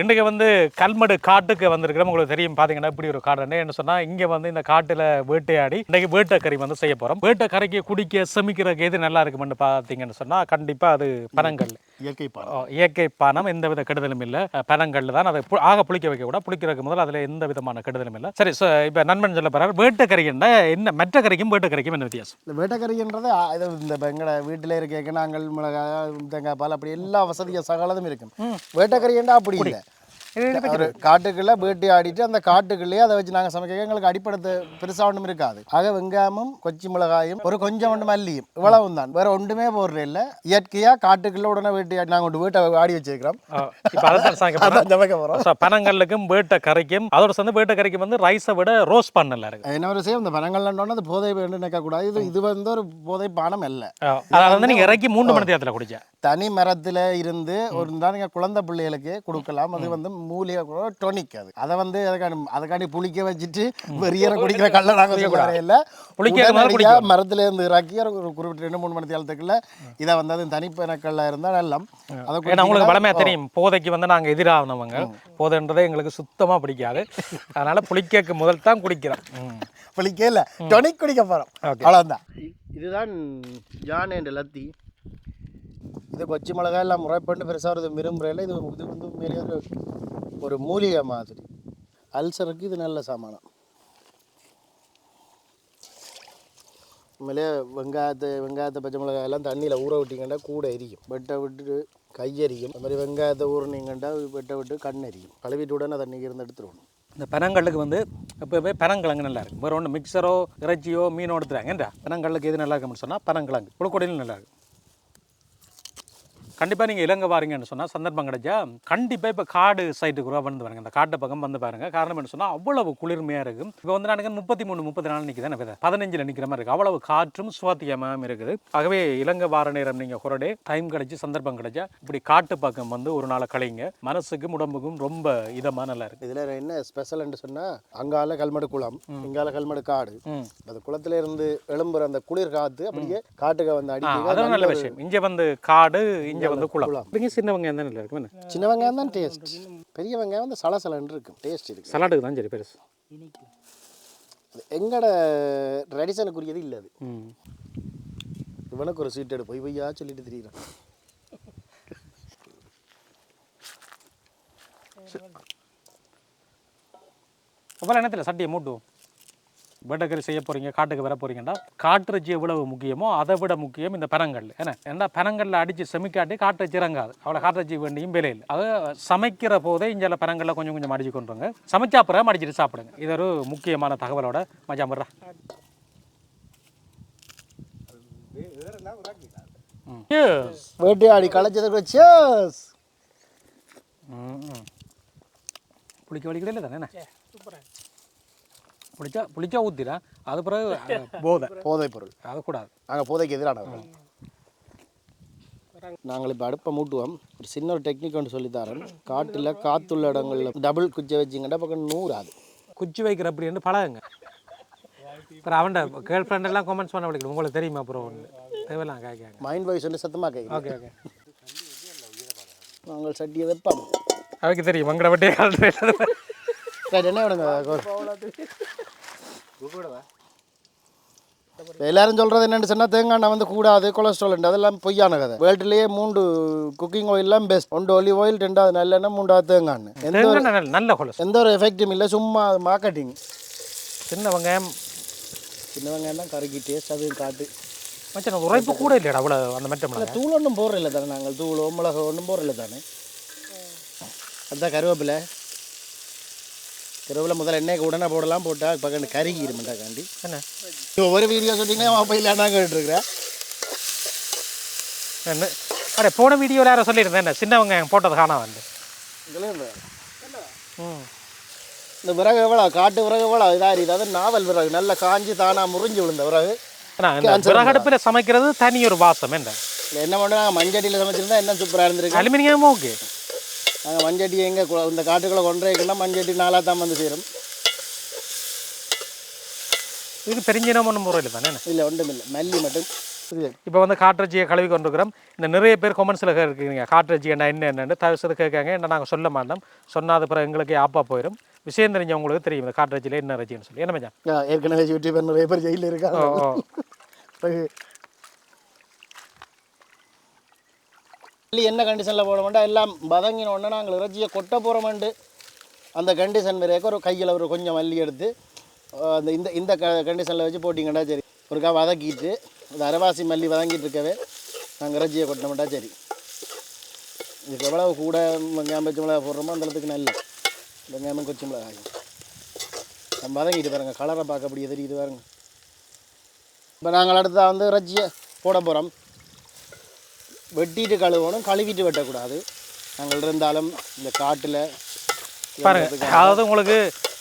இன்றைக்கு வந்து கல்மடு காட்டுக்கு வந்திருக்கிறோம். உங்களுக்கு தெரியும் பார்த்தீங்கன்னா இப்படி ஒரு காடு. என்ன சொன்னால் இங்கே வந்து இந்த காட்டில் வேட்டையாடி இன்றைக்கு வேட்டைக்கறி வந்து செய்ய போகிறோம் வேட்டைக்கறிக்கு குடிக்க செமிக்கிறதுக்கு எது நல்லா இருக்குமென்னு பார்த்தீங்கன்னு சொன்னால் கண்டிப்பாக அது பனங்கல் இயற்கை பாடம் ஓ, இயற்கை பானம் எந்த வித கெடுதலும் இல்லை. பனங்கள்ல தான் அதை ஆக புளிக்க வைக்க கூட புளிக்கிறதுக்கு முதல்ல அதில் எந்த விதமான கெடுதலும் இல்லை. சரி ஸோ இப்போ நண்பன் சொல்ல போகிறார் வேட்டைக்கறின்னா என்ன மற்ற கறிக்கும் வேட்டைக்கறிக்கும் என்ன வித்தியாசம்? இந்த வேட்டைக்கறின்றது ஆ, இது இந்த எங்கட வீட்டில் இருக்க நாங்கள் மிளகாய் தேங்காய் பால் அப்படி எல்லா வசதியும் சகலதும் இருக்கும். வேட்டைக்கறின்றா அப்படி. இல்லை. ஒரு காட்டுக்குள்ள வேட்டி ஆடிட்டு அந்த காட்டுக்குள்ளேயே அதை வச்சு நாங்கள் சமைக்க. எங்களுக்கு அடிப்படத்து பெருசாக ஒன்றும் இருக்காது. ஆக வெங்காயமும் கொச்சி மிளகாயும் ஒரு கொஞ்சம் ஒன்று மல்லியும். இவ்வளவும் தான். வேற ஒன்றுமே போடுறது இல்லை. இயற்கையாக காட்டுக்குள்ள உடனே வேட்டி ஆடி நாங்கள் ஒரு வீட்டை ஆடி வச்சிருக்கிறோம். இப்போ அதை தான் சமைக்க போறோம். அதான் சமைக்க போகிறோம் பனங்கல்லுக்கும் வேட்டை கறிக்கும் அதோட சேர்ந்து வேட்டை கறிக்கும் வந்து ரைஸை விட ரோஸ் பண்ண நல்லா இருக்கு என்ன ஒரு செய்யும் இந்த பனங்கள்ல அது போதை வேண்டு நினைக்கக்கூடாது. இது இது வந்து ஒரு போதை பானம் அல்ல. அதை வந்து நீங்கள் இறக்கி மூன்று மணி நேரத்தில் குடிச்சா தனி மரத்துல இருந்து ஒரு தான் குழந்தை பிள்ளைகளுக்கு கொடுக்கலாம். அது வந்து மூலிகை கூட டொனிக் அது அதை வந்து அதுக்காண்டி அதுக்காண்டி புளிக்க வச்சுட்டு வெறியற குடிக்கிற கல்ல நாங்கள் இல்லை புளிக்க மரத்துல இருந்து இறக்கி ஒரு குறிப்பிட்ட ரெண்டு மூணு மணி தேலத்துக்குள்ள இதை வந்து அது தனிப்பெனக்கல்ல இருந்தால் நல்லா அதை ஏன்னா உங்களுக்கு வளமையாக தெரியும். போதைக்கு வந்து நாங்கள் எதிரானவங்க. போதைன்றதே எங்களுக்கு சுத்தமாக பிடிக்காது. அதனால புளிக்கக்கு முதல் தான் குடிக்கிறோம். புளிக்க இல்லை. டொனிக் குடிக்க போகிறோம். அவ்வளோதான் இதுதான் யானை என்ற லத்தி. இது கொச்சி மிளகாய் எல்லாம் முறைப்பட்டு பெருசாக ஒரு விரும்புறையில் இது இது வந்து உண்மையிலேயே ஒரு மூலிகை மாதிரி. அல்சருக்கு இது நல்ல சாமானம். உண்மையிலே வெங்காயத்தை வெங்காயத்தை பச்சை மிளகாய் எல்லாம் தண்ணியில் ஊற விட்டிங்கன்னா கூட எரியும். வெட்டை விட்டு கை எரியும். அது மாதிரி வெங்காயத்தை ஊறினீங்கன்னா வெட்டை விட்டு கண் எரியும். கழுவிட்டு உடனே தண்ணி இருந்து எடுத்துருவோம் இந்த பனங்கல்லுக்கு வந்து எப்போவுமே பனங்கிழங்கு நல்லா இருக்கும். வேறு ஒன்று மிக்சரோ இறைச்சியோ மீனோ எடுத்துறாங்க ஏன்டா? பனங்கல்லுக்கு எது நல்லா இருக்கும்னு சொன்னால் பனங்கிழங்கு. புழுக்கொடியில் நல்லா இருக்கும். கண்டிப்பாக நீங்கள் இலங்கை வாரீங்கன்னு சொன்னால் சந்தர்ப்பம் கிடைச்சா கண்டிப்பாக இப்போ காடு சைட்டுக்கு கூட வந்து பாருங்க. இந்த காட்டு பக்கம் வந்து பாருங்க. காரணம் என்ன சொன்னால் அவ்வளவு குளிர்மையாக இருக்கும் இப்போ வந்து நான் முப்பத்தி மூணு முப்பத்தி நாலு நிற்குது என்ன பதினஞ்சில் நிற்கிற மாதிரி இருக்குது அவ்வளவு காற்றும் சுவாத்தியமாகவும் இருக்குது. ஆகவே இலங்கை வார நேரம் நீங்கள் குரடே டைம் கிடைச்சி சந்தர்ப்பம் கிடைச்சா இப்படி காட்டு பக்கம் வந்து ஒரு நாளை கழிங்க. மனசுக்கும் உடம்புக்கும் ரொம்ப இதமாக நல்லா இருக்கு. இதில் என்ன ஸ்பெஷல்னு சொன்னால் அங்கால கல்மடு குளம் இங்கால கல்மடு காடு. அந்த குளத்துல இருந்து எழும்புற அந்த குளிர் காத்து அப்படியே காட்டுக்கு வந்து அடிக்க நல்ல விஷயம். இங்கே வந்து காடு இங்கே வந்து குளம் இங்கே சின்ன வெங்காயம் தான் நல்லா இருக்கும் என்ன? சின்ன வெங்காயம் தான் டேஸ்ட் பெரிய வெங்காயம் வந்து சலசலன்னு இருக்கும் டேஸ்ட் இருக்கு. சலாட்டுக்கு தான் சரி பெருசு. எங்கட ட்ரெடிஷனுக்குரியது இல்லை அது. இவனுக்கு ஒரு சீட் எடு போய் பொய்யா சொல்லிட்டு திரியிறான். அப்புறம் என்னத்தில் சட்டியை மூட்டுவோம்? வேட்டைக்கறி செய்ய போகிறீங்க காட்டுக்கு வர போகிறீங்கன்னா காட்டுறச்சி எவ்வளவு முக்கியமோ அதை விட முக்கியம் இந்த பனங்கல். என்ன? ஏன்னா பனங்கல்ல அடித்து செமிக்காட்டி காட்டுறச்சி இறங்காது. அவ்வளோ காட்டுறச்சி வேண்டியும் விலை இல்லை. அது சமைக்கிற போதே இங்கே பனங்கல்ல கொஞ்சம் கொஞ்சம் அடிச்சு கொண்டு வாங்க சமைச்சா அப்புறம் அடிச்சிட்டு சாப்பிடுங்க. இது ஒரு முக்கியமான தகவலோட மஜா Yes. வேட்டையாடி களைச்சதுக்கு சேஸ் ம், ம். புளிக்க வலிக்கல இல்லை தானே என்ன? புளிச்சா புளிச்சா ஊற்றிடா அது பிறகு போதை போதை. பொருள் அது கூடாது நாங்கள் போதைக்கு எதிரானவர்கள் நாங்கள் இப்போ அடுப்பை மூட்டுவோம். ஒரு சின்ன ஒரு டெக்னிக் ஒன்று சொல்லித்தரேன். காட்டில் காத்துள்ள இடங்களில் டபுள் குச்சை வச்சிங்கன்னா பக்கம் நூறாது. குச்சி வைக்கிற அப்படின்னு பழகுங்க. அப்புறம் அவன்ட கேர்ள் ஃப்ரெண்ட் எல்லாம் கமெண்ட்ஸ் பண்ண விളിக்கணும் உங்களுக்கு தெரியுமா அப்புறம் ஒன்று தேவையில்லாம் கேட்காங்க மைண்ட் வாய்ஸ் வந்து சத்தமாக கேட்குது. ஓகே ஓகே நாங்கள் சட்டியை வைப்போம் அவைக்கு தெரியும். மங்கட வட்டியே காலத்தில் சரி என்ன விடுங்க எல்லாரும் சொல்றது என்னன்னு சொன்னா தேங்காய் எண்ணெய் வந்து கூடாது கொலஸ்ட்ரால் உண்டு அதெல்லாம் பொய்யான கதை. வேர்ல்டுலேயே மூன்று குக்கிங் ஆயில்லாம் பெஸ்ட் ஒன்று ஒலிவ் ஆயில் ரெண்டாவது நல்லெண்ணெய் மூன்றாவது தேங்காய் எண்ணெய் எந்த ஒரு தேங்காய் நல்ல- நல்ல எந்த ஒரு எஃபெக்டும் இல்லை சும்மா மார்க்கெட்டிங் சின்ன வெங்காயம். சின்ன வெங்காயம் தான் கறிக்கு டேஸ்ட் அது காட்டு. மச்சான் உரைப்பு கூட இல்லைடா அவ்வளோ அந்த மெட்ட இல்லை மிளகாய் தூள் ஒன்றும் போடுறதில்ல தானே நாங்கள் தூளோ மிளகா ஒன்றும் போடுறதில்ல தானே? அதுதான் கருவேப்பிலை. கருவேப்பிலை முதல்ல எண்ணெய்க்கு உடனே போடலாம் போட்டால் பக்கம் கருகிருமெண்டாக்காண்டி என்ன? ஒவ்வொரு வீடியோ சொன்னீங்கன்னா அப்போ இல்லைன்னா கேட்டுருக்குறேன் என்ன? அடே போன வீடியோவில் யாரோ சொல்லியிருந்தேன் என்ன? சின்ன வெங்காயம் போட்டது காணா வந்து. ம். இந்த விறகு எவ்வளோ? காட்டு விறகு எவ்வளோ? இதாக அது நாவல் விறகு. நல்லா காஞ்சி தானாக முறிஞ்சு விழுந்த விறகு. விறகடுப்பில் சமைக்கிறது தனி ஒரு வாசம். என்ன? என்ன பண்ணுறோம் நாங்கள் மஞ்சட்டியில் சமைச்சிருந்தா என்ன சூப்பராக இருந்திருக்கு? அலுமினியமும் ஓகே. நாங்கள் மஞ்சட்டி எங்கே இந்த காட்டுக்குள்ளே கொண்டுறதுக்குன்னா மஞ்சட்டி நாளாக தான் வந்து சேரும். இது பெருஞ்சினம் ஒன்றும் முறையில் தானே? இல்லை ஒன்றும் இல்லை. மல்லி மட்டும். இப்போ வந்து காட்டுறச்சியை கழுவி கொண்டிருக்கிறோம். இந்த நிறைய பேர் கொமெண்ட்ஸில் இருக்கீங்க காட்டுறச்சி என்ன என்ன என்னன்னு. தயவு செய்து கேட்காங்க. என்ன நாங்கள் சொல்ல மாட்டோம். சொன்னாத பிறகு எங்களுக்கு ஆப்பா போயிடும் விஷயம் தெரிஞ்சவங்களுக்கு தெரியும். இந்த காட்டுறச்சியில் என்ன ரச்சின்னு சொல்லி. என்ன மச்சான்? ஏற்கனவே யூடியூபர் நிறைய பேர் ஜெயிலில் இருக்காங்க. என்ன கண்டிஷனில் போட மாட்டோம் எல்லாம் பதங்கின உடனே நாங்கள் இறைச்சியை கொட்ட போகிறோமெண்டு அந்த கண்டிஷன் வரைக்கும் ஒரு கையில் ஒரு கொஞ்சம் மல்லி எடுத்து அந்த இந்த இந்த க கண்டிஷனில் வச்சு போட்டிங்கன்னா சரி. ஒருக்கா வதக்கிட்டு இந்த அரைவாசி மல்லி வதங்கிட்டு இருக்கவே நாங்கள் இறைச்சியை கொட்டினோம்ட்டா சரி. இதுக்கு எவ்வளோ கூட வெங்காயம் பச்சை மிளகா போடுறோமோ அந்த அளவுக்கு நல்ல வெங்காயமும் கொச்சி மிளகா நம்ம வதங்கிட்டு பாருங்க கலரை பார்க்க அப்படியே தெரியுது பாருங்க. இப்போ நாங்கள் அடுத்ததாக வந்து இறைச்சியை போட போகிறோம் வெட்டிட்டு கழுவணும் கழுவிட்டு வெட்டக்கூடாது. நாங்கள் இருந்தாலும் இந்த காட்டில் பாருங்க அதாவது உங்களுக்கு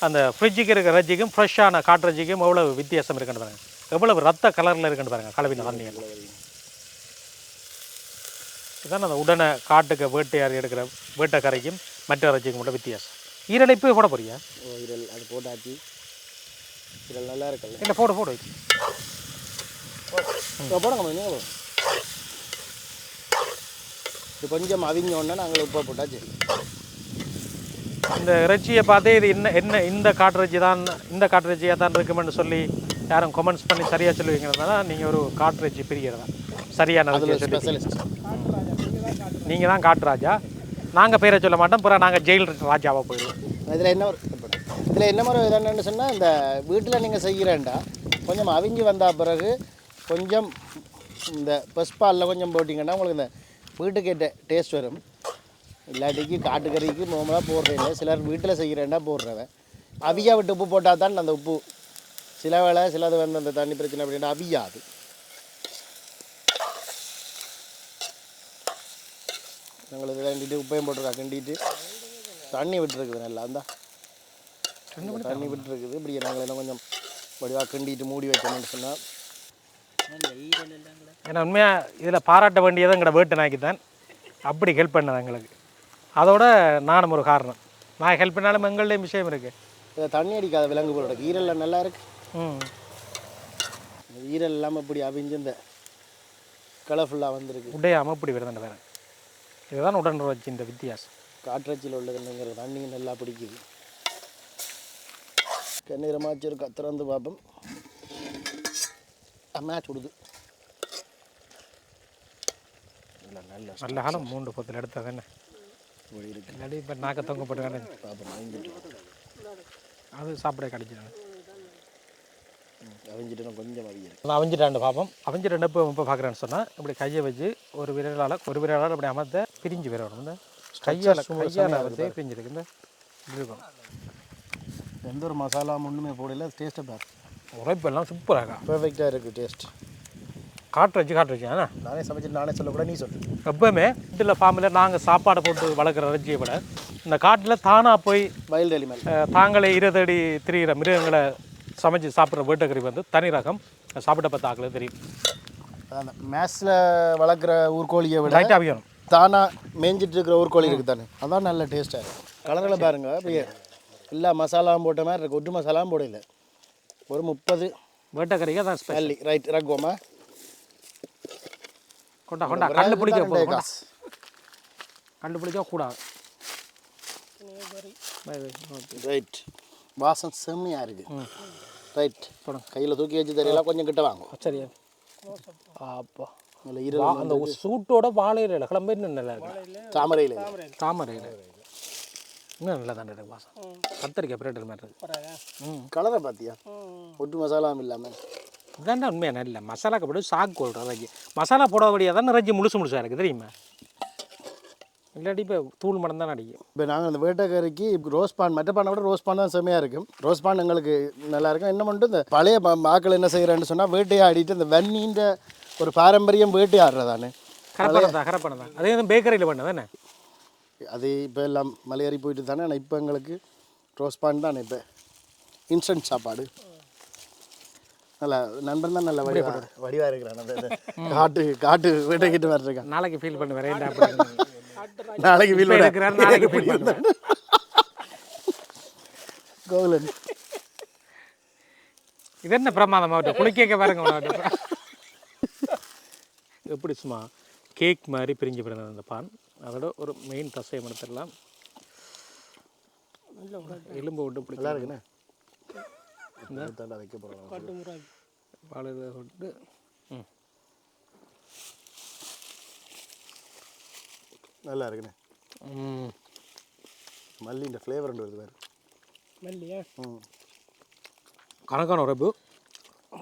அந்த ஃப்ரிட்ஜுக்கு இருக்கிற ரஜ்ஜிக்கும் ஃப்ரெஷ்ஷான காட்டுறச்சிக்கும் எவ்வளவு வித்தியாசம் இருக்குன்னு பாருங்க. எவ்வளவு ரத்த கலரில் இருக்குன்னு பாருங்க கலவின தண்ணி இதுதான் அந்த உடனே காட்டுக்கு வேட்டையாடி எடுக்கிற வேட்டைக்கரைக்கும் மற்ற இறைச்சிக்கும் உள்ள வித்தியாசம். ஈரலைப்பு போட போறியா? ஓ இரல் அது போட்டாச்சு. இரல் நல்லா இருக்குல்ல? இல்லை போடு போடு. போடுங்க. இது கொஞ்சம் அவிஞ்ச உடனே நாங்கள் உப்பை போட்டால் சரி இந்த இறைச்சியை பார்த்தே இது என்ன என்ன இந்த காட்டுறச்சி தான் இந்த காட்டுறச்சியாக தான் இருக்குமென்னு சொல்லி யாரும் கமெண்ட்ஸ் பண்ணி சரியாக சொல்லுவீங்கன்னா நீங்கள் ஒரு காட்டுறச்சி பிரியர் சரியான நீங்கள் தான் காட்டுராஜா நாங்கள் பேரை சொல்ல மாட்டோம் பிறகு நாங்கள் ஜெயில் ராஜாவாக போயிடுவோம். இதில் என்ன இதில் என்ன மாதிரி என்னன்னு சொன்னால் இந்த வீட்டில் நீங்கள் செய்கிறேன்டா கொஞ்சம் அவிஞ்சு வந்த பிறகு கொஞ்சம் இந்த பஸ்பாலில் கொஞ்சம் போட்டிங்கன்னா உங்களுக்கு இந்த வீட்டுக்கு ஏற்ற டேஸ்ட் வரும். இல்லாட்டிக்கு காட்டுக்கறிக்கு நார்மலாக போடுறதில்ல சிலர் வீட்டில் செய்கிறேன்டா போடுறவன். அவியா விட்டு உப்பு போட்டால் தான் அந்த உப்பு. சில வேளை சிலது வந்து அந்த தண்ணி பிரச்சனை அப்படின்னா அவியாது. எங்களுக்கு கிண்டிட்டு உப்பையும் போட்டுருக்கா கிண்டிட்டு தண்ணி விட்டுருக்குது நல்லா அந்த தண்ணி விட்டுருக்குது. இப்படி நாங்கள் எல்லாம் கொஞ்சம் வடிவாக கிண்டிட்டு மூடி வைக்கணும்னு சொன்னால் ஏன்னா உண்மையாக இதில் பாராட்ட வேண்டியது எங்களோட வேட்டு நாய்க்கு தான். அப்படி ஹெல்ப் பண்ணது எங்களுக்கு. அதோட நானும் ஒரு காரணம். நான் ஹெல்ப் பண்ணாலும் எங்கள்டையும் விஷயம் இருக்குது இதை தண்ணி அடிக்காத விலங்கு போல ஈரலில் நல்லா இருக்கு. ம். ஈரல் இல்லாமல் இப்படி அவிஞ்சு இந்த கலர்ஃபுல்லாக வந்திருக்கு. உடையாமல் இப்படி வருதுன்னு வேறு. இதுதான் உடன் வச்சு இந்த வித்தியாசம். காற்றச்சில் உள்ளதுங்கிற தண்ணி நல்லா பிடிக்குது. கண்ணீரமாச்சு இருக்கா திறந்து பார்ப்போம். மேட்ச் விடுது. இல்லை நல்ல நல்ல காலம் மூன்று பத்தில் எடுத்தது என்ன? வழி இருக்கு. இல்லாட்டி இப்போ நாக்க தொங்கப்பட்டு வேணும் பார்ப்போம் அவிஞ்சிட்டு அது சாப்பிட கிடைச்சிடும். அவஞ்சிட்டாண்டு பார்ப்போம் அவஞ்சிட்டு இப்போ இப்போ பார்க்குறேன்னு சொன்னால் இப்படி கையை வச்சு ஒரு விரலால் ஒரு விரலால் இப்படி அமர்த்த பிரிஞ்சு விரணும் இந்த கையால் கையால் வந்து பிரிஞ்சிருக்கு. இந்த இருக்கும். எந்த ஒரு மசாலா ஒன்றுமே போடல டேஸ்ட்டை பாரு. உரைப்பெல்லாம் சூப்பராக. பெர்ஃபெக்டாக இருக்குது டேஸ்ட் காட்டு வச்சு காட்டு வச்சு ஆனால் நானே சமைச்சிட்டு நானே சொல்லக்கூட நீ சொல்லு. எப்பவுமே வீட்டில் ஃபார்மில் நாங்கள் சாப்பாடு போட்டு வளர்க்குற இறைச்சியை விட இந்த காட்டில் தானாக போய் எலிமெண்ட் அஹ், தாங்களே இருதடி திரிகிற மிருகங்களை சமைச்சு சாப்பிட்ற வேட்டக்கறி வந்து தனி ரகம். சாப்பிட்ட பார்த்த ஆக்களுக்கு தெரியும். அந்த மேத்ஸில் வளர்க்குற ஊர்கோழியை விட ரைட்டாக அவியணும் தானாக மேய்ஞ்சிட்டு இருக்கிற ஊர்கோழி இருக்குது தானே? அதான் நல்ல டேஸ்ட்டாக இருக்கும் கலரில் பாருங்க எல்லா மசாலாவும் போட்ட மாதிரி இருக்கு. ஒட்டு மசாலாவும் போடல. ஒரு முப்பது. வேட்டக்கறிக்கு அதான் ஸ்பெஷல் மல்லி ரைட் இறக்குவோமா கொண்டா கொண்டா கண்டு பிடிக்க போதும் கொண்டா. கண்டு பிடிக்க கூடாது. By, by, okay. ரைட் வாசம் செம்மையாக இருக்குது ம். ரைட் கையில் தூக்கி வச்சு தெரியல கொஞ்சம் கிட்ட வாங்கும். சரியா அப்பா. ஈரல் வா- அந்த சூட்டோட வாழையில கிளம்பி இன்னும் நல்லா இருக்கு. தாமரையில். தாமரையில். இன்னும் நல்லா தான் இருக்கு வாசம். கத்தரிக்காய் பிரேட்டர் மாதிரி இருக்கு. ம். கலரை பார்த்தியா? ஒட்டு மசாலாவும் இல்லாமல் இதாண்டா உண்மையாக நல்ல மசாலாக்கு போட்டு சாக்கு போடுற ரஜி. மசாலா போடாதபடியாக தான் ரஜி முழுசு முழுசாக இருக்குது தெரியுமா? இல்லாட்டி இப்போ தூள் மடம் தான் அடிக்கும். இப்போ நாங்கள் அந்த வேட்டைக்கறிக்கு ரோஸ் பான் மற்ற பானை விட ரோஸ் பான் தான் செம்மையாக இருக்கும். ரோஸ் பான் எங்களுக்கு நல்லா இருக்கும். என்ன மட்டும் இந்த பழைய மாக்கள் என்ன செய்கிறேன்னு சொன்னால் வேட்டையாடிட்டு இந்த வன்னின்ற ஒரு பாரம்பரியம் வேட்டையாடுறதானே. கரப்பணம் தான் கரப்பணம் தான். அதே வந்து பேக்கரியில் பண்ண தானே அது இப்போ எல்லாம் மலையேறி போயிட்டு தானே ஆனால் இப்போ எங்களுக்கு ரோஸ் பான் தானே இப்போ. இன்ஸ்டன்ட் சாப்பாடு. நல்லா நண்பன் தான் நல்ல வடிவா வடிவாக இருக்கிறான் அந்த காட்டு காட்டு வேட்டைக்கிட்டு மாதிரி இருக்கான் நாளைக்கு ஃபீல் பண்ண அப்படின்னு நாளைக்கு இப்ப இருக்கிறாரு, நாளைக்கு feel பண்ணுவேன். கோகுலன். இது என்ன பிரமாதம் அவட்ட குளிக்க பாருங்க அவட்ட எப்படி சும்மா கேக் மாதிரி பிரிஞ்சு பிறந்தது அந்த பான் அதோட ஒரு மெயின் தசையை எடுத்துடலாம். எலும்பு விட்டு நல்லா பிடிக்கலாம் இருக்குண்ணே தாண்டா வைக்க போகிறோம் பால் விட்டு ம். நல்லா இருக்குண்ணே. ம். மல்லின்ற ஃப்ளேவர் ரெண்டு வருது வேறு மல்லியா? ம். கணக்கான உரைப்பு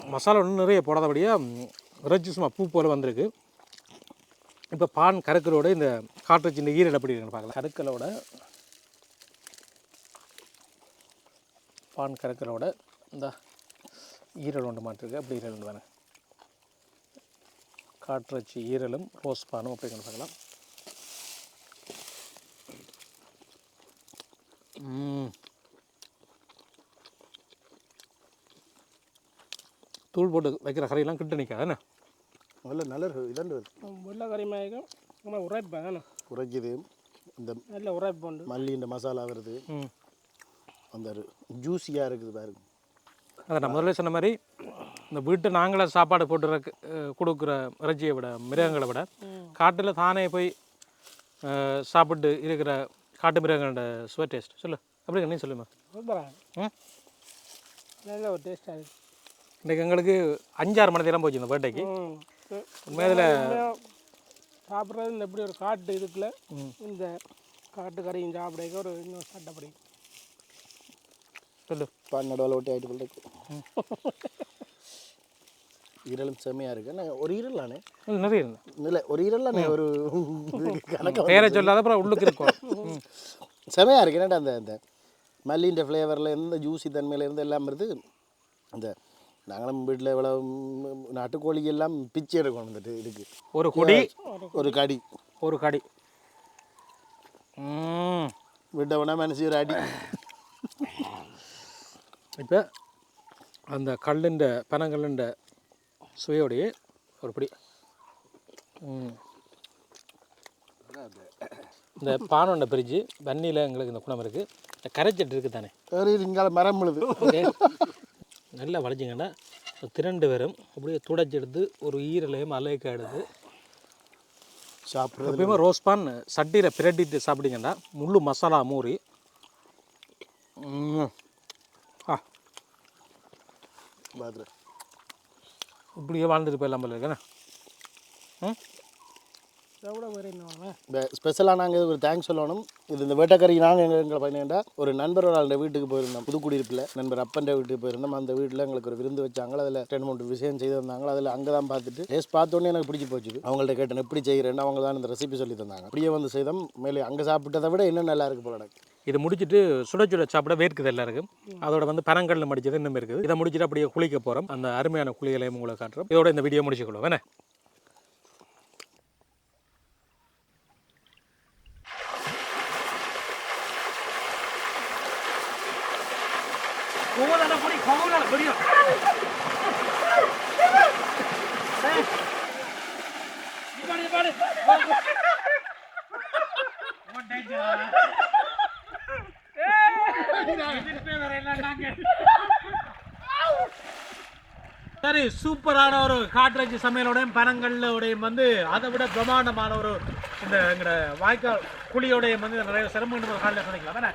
மசாலா ஒன்றும் நிறைய போடாதபடியாக இறைச்சி சும்மா பூ போல் வந்திருக்கு. இப்போ பான் கருக்கலோட இந்த காட்டுச்சி இந்த ஈரல் எப்படி இருக்குன்னு பார்க்கலாம். கருக்கலோட பான் கருக்கலோட இந்த ஈரல் ஒன்று மாட்டிருக்கு. அப்படி ஈரல் ஒன்று வேணும் காட்டுறச்சி ஈரலும் ரோஸ் பானும் அப்படிங்கிற பார்க்கலாம். தூள் போட்டு வைக்கிற கரையெல்லாம் கிட்ட நிற்காது என்ன? நல்ல நல்ல இதாண்டு வருது வெள்ளை கறி மயக்கம் ஆனால் உரைப்பா தானே? குறைக்குது இந்த நல்ல உரைப்பு உண்டு. மல்லின்ற மசாலா வருது. ம் அந்த ஜூஸியாக இருக்குது பாருங்க. அதை நான் முதல்ல சொன்ன மாதிரி இந்த வீட்டை நாங்களே சாப்பாடு போட்டு கொடுக்குற இறைச்சியை விட மிருகங்களை விட காட்டில் தானே போய் சாப்பிட்டு இருக்கிற காட்டு மிருகங்களோட சுவை டேஸ்ட் சொல்லு. அப்படி நீ சொல்லுமா. நல்ல ஒரு டேஸ்டாக இருக்கு. இன்றைக்கி எங்களுக்கு அஞ்சாறு மணி நேரம் போச்சு இந்த பர்த்டேக்கு ம் உண்மையில சாப்பிட்றது இந்த எப்படி ஒரு காட்டு இதுக்குள்ள இந்த காட்டு கறியும் சாப்பிட ஒரு இன்னும் சட்டப்படி சொல்லு. பான் நடுவில் ஒட்டி ஆகிட்டு இருக்கு. ஈரலும் செம்மையாக இருக்கு. என்ன ஒரு ஈரலானே ம், நிறைய இருக்கு. இல்லை ஒரு ஈரலானே ஒரு கணக்காக பேரை சொல்லாத அப்புறம் உள்ளுக்கு இருக்கும். செமையாக இருக்கு. என்னடா அந்த அந்த மல்லின்ற ஃப்ளேவரில் இருந்து ஜூஸி தன்மையில இருந்து எல்லாம் வருது. அந்த நாங்களும் வீட்டில் இவ்வளோ நாட்டுக்கோழி எல்லாம் பிச்சை எடுக்கணும் வந்துட்டு இருக்கு ஒரு கொடி? ஒரு கடி. ஒரு கடி. ம். விட்டவனா மனசு ஒரு அடி. இப்போ அந்த கல்லுண்ட பனங்கல்லுண்ட சுவையோடையே ஒரு பிடி. இந்த பானோண்ட பிரிட்ஜு வன்னியில் எங்களுக்கு இந்த குணம் இருக்குது இந்த கரைச்சட்டு இருக்குது தானே வேறு இங்கால மரம் முழுது ஓகே. நல்லா வளைச்சிங்கன்னா திரண்டு வரும். அப்படியே துடைச்சி எடுத்து ஒரு ஈரலையும் அலைக்க எடுத்து சாப்பிட்றது எப்பயுமே ரோஸ் பான் சட்டியில் பிரட்டிட்டு சாப்பிட்டீங்கன்னா முள்ளு மசாலா மூறி. ஆ. இப்படியே வாழ்ந்துட்டு போயிடலாம் போல இருக்கேண்ணே ம்? வாங்க ஸ்பெஷலாக நாங்கள் ஒரு தேங்க்ஸ் சொல்லணும். இது இந்த வேட்டக்கறி நாங்கள் எங்கள் எங்களை பண்ணிட்டா ஒரு நண்பர் ஆளுடைய வீட்டுக்கு போயிருந்தோம். புதுக்குடியிருப்பில். நண்பர் அப்பன்ற வீட்டுக்கு போயிருந்தோம். அந்த வீட்டில் எங்களுக்கு ஒரு விருந்து வச்சாங்க. அதில் ரெண்டு மூணு விஷயம் செய்து வந்தாங்க அதில் அங்கே தான் பார்த்துட்டு டேஸ்ட் பார்த்தோன்னே எனக்கு பிடிச்சி போச்சு அவங்கள்ட்ட கேட்டேன் எப்படி செய்கிறேன்னு அவங்க தான் இந்த ரெசிபி சொல்லி தந்தாங்க. அப்படியே வந்து செய்தோம். மேலே அங்கே சாப்பிட்டதை விட இன்னும் நல்லா இருக்கு போல எனக்கு இது முடிச்சிட்டு சுட சுட சாப்பிட வேர்க்குது எல்லாருக்கும். அதோட வந்து பனங்கல்ல மடிச்சது இன்னும் இருக்குது. இதை முடிச்சிட்டு அப்படியே குளிக்க போகிறோம் அந்த அருமையான குளிகளையும் உங்களை காட்டுறோம். இதோட இந்த வீடியோ முடிச்சுக்கொள்வோம். வேணே சரி சூப்பரான ஒரு காட்ரேஜ் சமையலோடையும் பனங்கல்லோடையும் வந்து அதை விட பிரம்மாண்டமான ஒரு இந்த எங்களோட வாய்க்கால் குழியோடையும் வந்து நிறைய சிரமம் காலையில் சமைக்கலாம் வேணா.